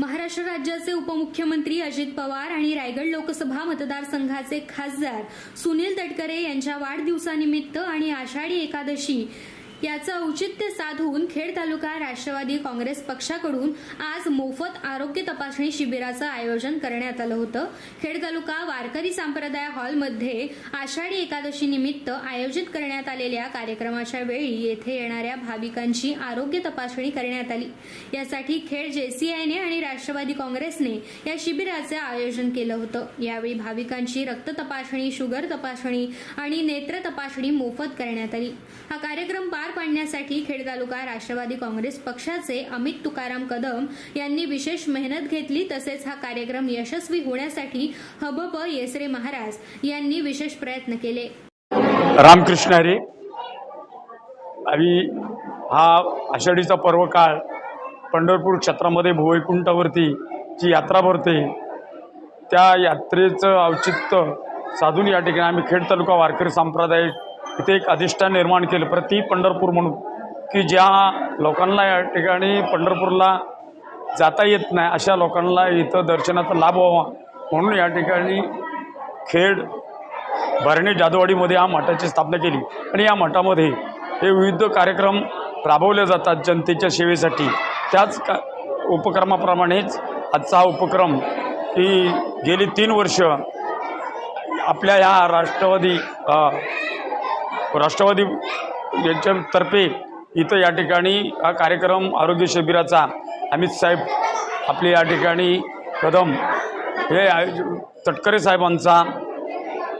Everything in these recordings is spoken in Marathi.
महाराष्ट्र राज्याचे उपमुख्यमंत्री अजित पवार आणि रायगड लोकसभा मतदारसंघाचे खासदार सुनील तटकरे यांच्या वाढदिवसानिमित्त आणि आषाढी एकादशी याचं औचित्य साधून खेड तालुका राष्ट्रवादी काँग्रेस पक्षाकडून आज मोफत आरोग्य तपासणी शिबिराचं आयोजन करण्यात आलं होतं. खेड तालुका वारकरी संप्रदाय हॉलमध्ये आषाढी एकादशी निमित्त आयोजित करण्यात आलेल्या कार्यक्रमाच्या वेळी येथे येणाऱ्या भाविकांची आरोग्य तपासणी करण्यात आली. यासाठी खेड जेसीआयने आणि राष्ट्रवादी काँग्रेसने या शिबिराचे आयोजन केलं होतं. यावेळी भाविकांची रक्त तपासणी शुगर तपासणी आणि नेत्र तपासणी मोफत करण्यात आली. हा कार्यक्रम पार पाडण्यासाठी खेड तालुका राष्ट्रवादी काँग्रेस पक्षाचे अमित तुकाराम कदम यांनी विशेष मेहनत घेतली तसेच हा कार्यक्रम यशस्वी होण्यासाठी हबप येसरे महाराज यांनी विशेष प्रयत्न केले. रामकृष्ण हरे आणि हा आषाढीचा पर्व काळ पंढरपूर क्षेत्रामध्ये भुवैकुंठावरती जी यात्रा भरते त्या यात्रेचं औचित्य साधून या ठिकाणी आम्ही खेड तालुका वारकरी सांप्रदायिक इथे एक अधिष्ठान निर्माण केलं. प्रति पंढरपूर म्हणून. की ज्या लोकांना या ठिकाणी पंढरपूरला जाता येत नाही अशा लोकांना इथं दर्शनाचा लाभ व्हावा. म्हणून या ठिकाणी खेड भरणी जादवाडीमध्ये या मठाची स्थापना केली. आणि या मठामध्ये हे विविध कार्यक्रम राबवले जातात जनतेच्या सेवेसाठी. त्याच का उपक्रमाप्रमाणेच आजचा हा उपक्रम की गेली तीन वर्ष आपल्या या राष्ट्रवादी राष्ट्रवादी यांच्यातर्फे इथं या ठिकाणी हा कार्यक्रम आरोग्य शिबिराचा अमित साहेब आपले या ठिकाणी कदम हे आयोज तटकरे साहेबांचा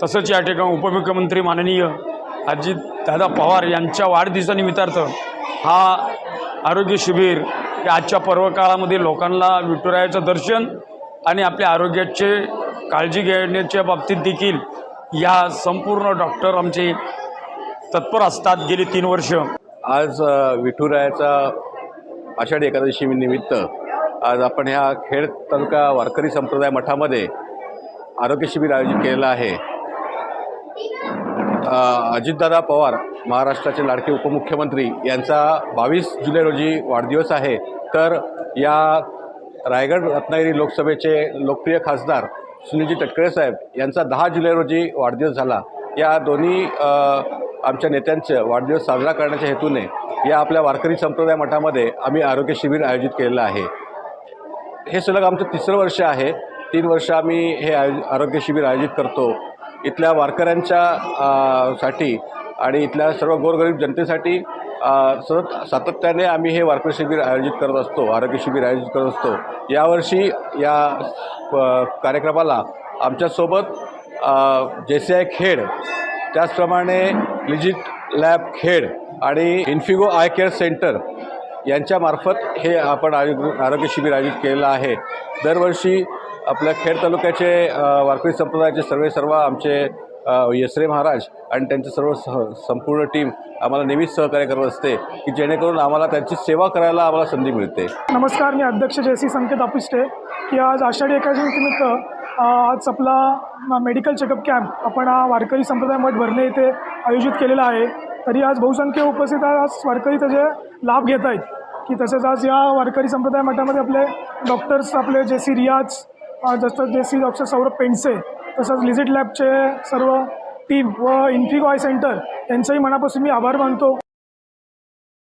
तसंच या ठिकाणी उपमुख्यमंत्री माननीय अजित दादा पवार यांच्या वाढदिवसानिमित्तार्थ हा आरोग्य शिबिर आजच्या पर्वकाळामध्ये लोकांना विठुरायाचं दर्शन आणि आपल्या आरोग्याचे काळजी घेण्याच्या बाबतीत देखील या संपूर्ण डॉक्टर आमचे तत्पर असतात गेली तीन वर्ष. आज विठुरायाचा आषाढी एकादशी निमित्त आज आपण ह्या खेड तालुका वारकरी संप्रदाय मठामध्ये आरोग्य शिबिर आयोजित केलेलं आहे. अजितदादा पवार महाराष्ट्राचे लाडके उपमुख्यमंत्री यांचा बावीस जुलै रोजी वाढदिवस आहे. तर या रायगड रत्नागिरी लोकसभेचे लोकप्रिय खासदार सुनीलजी तटकरे साहेब यांचा दहा जुलै रोजी वाढदिवस झाला. या दोन्ही आमच्या नेत्यांचं वाढदिवस साजरा करण्याच्या हेतूने या आपल्या वारकरी संप्रदाय मठामध्ये आम्ही आरोग्य शिबिर आयोजित केलेलं आहे. हे सलग आमचं तिसरं वर्ष आहे. तीन वर्ष आम्ही हे आयो आरोग्य शिबिर आयोजित करतो. इथल्या वारकऱ्यांच्या साठी आणि इथल्या सर्व गोरगरीब जनतेसाठी सतत सातत्याने आम्ही हे वारकरी शिबिर आयोजित करत असतो आरोग्य शिबिर आयोजित करत असतो. यावर्षी या अ, कार्यक्रमाला आमच्यासोबत जे सी आय खेड त्याचप्रमाणे लिजिट लॅब खेड आणि इन्फिगो आय केअर सेंटर यांच्यामार्फत हे आपण आयो आरोग्य शिबिर आयोजित केलेलं आहे. दरवर्षी आपल्या खेड तालुक्याचे वारकरी संप्रदायाचे सर्व सर्व आमचे यसरे महाराज आणि त्यांचे सर्व सह संपूर्ण टीम आम्हाला नेहमीच सहकार्य करत असते की जेणेकरून आम्हाला त्यांची सेवा करायला आम्हाला संधी मिळते. नमस्कार मी अध्यक्ष जयसी संकेत अपिष्टे की आज आषाढी एकादशी निमित्त आज आपला मेडिकल चेकअप कॅम्प आपण हा वारकरी संप्रदाय मठ भरणे येथे आयोजित केलेला आहे. तरी आज बहुसंख्य उपस्थित आज वारकरी त्याचे लाभ घेत आहेत. की तसेच आज या वारकरी संप्रदाय मठामध्ये आपले डॉक्टर्स आपले जे सी रियाज जसं जे सी डॉक्टर सौरभ पेंडसे तसंच लिझिट लॅबचे सर्व टीम व इन्फिगो सेंटर यांचंही मनापासून मी आभार मानतो.